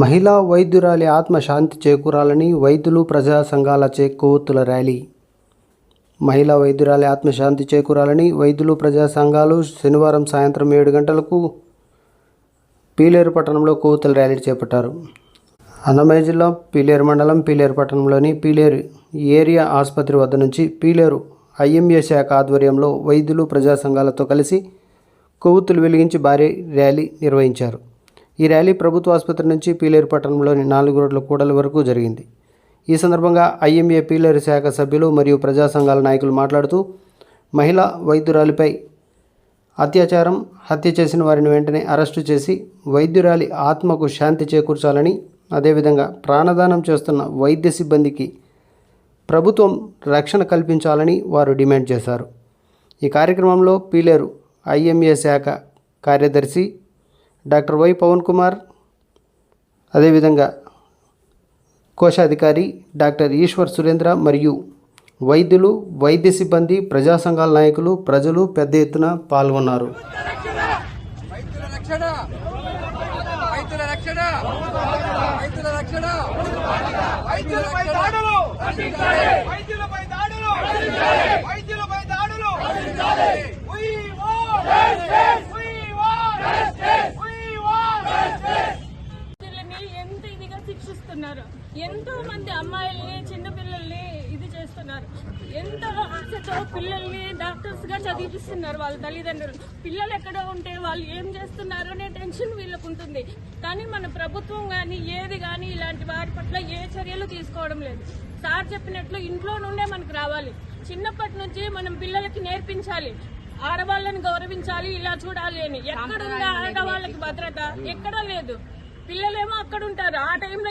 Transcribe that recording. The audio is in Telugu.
మహిళా వైద్యురాలి ఆత్మ శాంతి చేకూరాలని వైద్యులు ప్రజా సంఘాల చే ర్యాలీ. మహిళా వైద్యురాలి ఆత్మశాంతి చేకూరాలని వైద్యులు ప్రజా సంఘాలు శనివారం సాయంత్రం ఏడు గంటలకు పీలేరు పట్టణంలో కొవ్వొత్తుల ర్యాలీ చేపట్టారు. అన్నమయ్య జిల్లా పీలేరు మండలం పీలేరు పట్టణంలోని పీలేరు ఏరియా ఆసుపత్రి వద్ద నుంచి పీలేరు ఐఎంఏ శాఖ ఆధ్వర్యంలో వైద్యులు ప్రజా సంఘాలతో కలిసి కొవ్వొత్తులు వెలిగించి భారీ ర్యాలీ నిర్వహించారు. ఈ ర్యాలీ ప్రభుత్వ ఆసుపత్రి నుంచి పీలేరు పట్టణంలోని నాలుగు రోడ్ల కూడలి వరకు జరిగింది. ఈ సందర్భంగా ఐఎంఏ పీలేరు శాఖ సభ్యులు మరియు ప్రజా సంఘాల నాయకులు మాట్లాడుతూ మహిళా వైద్యురాలిపై అత్యాచారం హత్య చేసిన వారిని వెంటనే అరెస్టు చేసి వైద్యురాలి ఆత్మకు శాంతి చేకూర్చాలని అదేవిధంగా ప్రాణదానం చేస్తున్న వైద్య సిబ్బందికి ప్రభుత్వం రక్షణ కల్పించాలని వారు డిమాండ్ చేశారు. ఈ కార్యక్రమంలో పీలేరు ఐఎంఏ శాఖ కార్యదర్శి డాక్టర్ వై పవన్ కుమార్. అదేవిధంగా కోశాధికారి డాక్టర్ ఈశ్వర్ సురేంద్ర మరియు వైద్యులు వైద్య సిబ్బంది ప్రజా సంఘాల నాయకులు ప్రజలు పెద్ద ఎత్తున పాల్గొన్నారు. రక్షణ! శిక్షిస్తున్నారు. ఎంతో మంది అమ్మాయిల్ని చిన్నపిల్లల్ని ఇది చేస్తున్నారు. ఎంతో ఆశతో పిల్లల్ని డాక్టర్స్గా చదివిస్తున్నారు వాళ్ళ తల్లిదండ్రులు. పిల్లలు ఎక్కడ ఉంటే వాళ్ళు ఏం చేస్తున్నారు అనే టెన్షన్ వీళ్ళకు ఉంటుంది. కానీ మన ప్రభుత్వం కానీ ఏది కానీ ఇలాంటి వారి పట్ల ఏ చర్యలు తీసుకోవడం లేదు. సార్ చెప్పినట్లు ఇంట్లో నుండే మనకు రావాలి. చిన్నప్పటి నుంచి మనం పిల్లలకి నేర్పించాలి. ఆడవాళ్ళని గౌరవించాలి ఇలా చూడాలి అని. ఎక్కడుంది ఆడవాళ్ళకి భద్రత? ఎక్కడా లేదు. పిల్లలేమో అక్కడ ఉంటారు ఆ టైంలో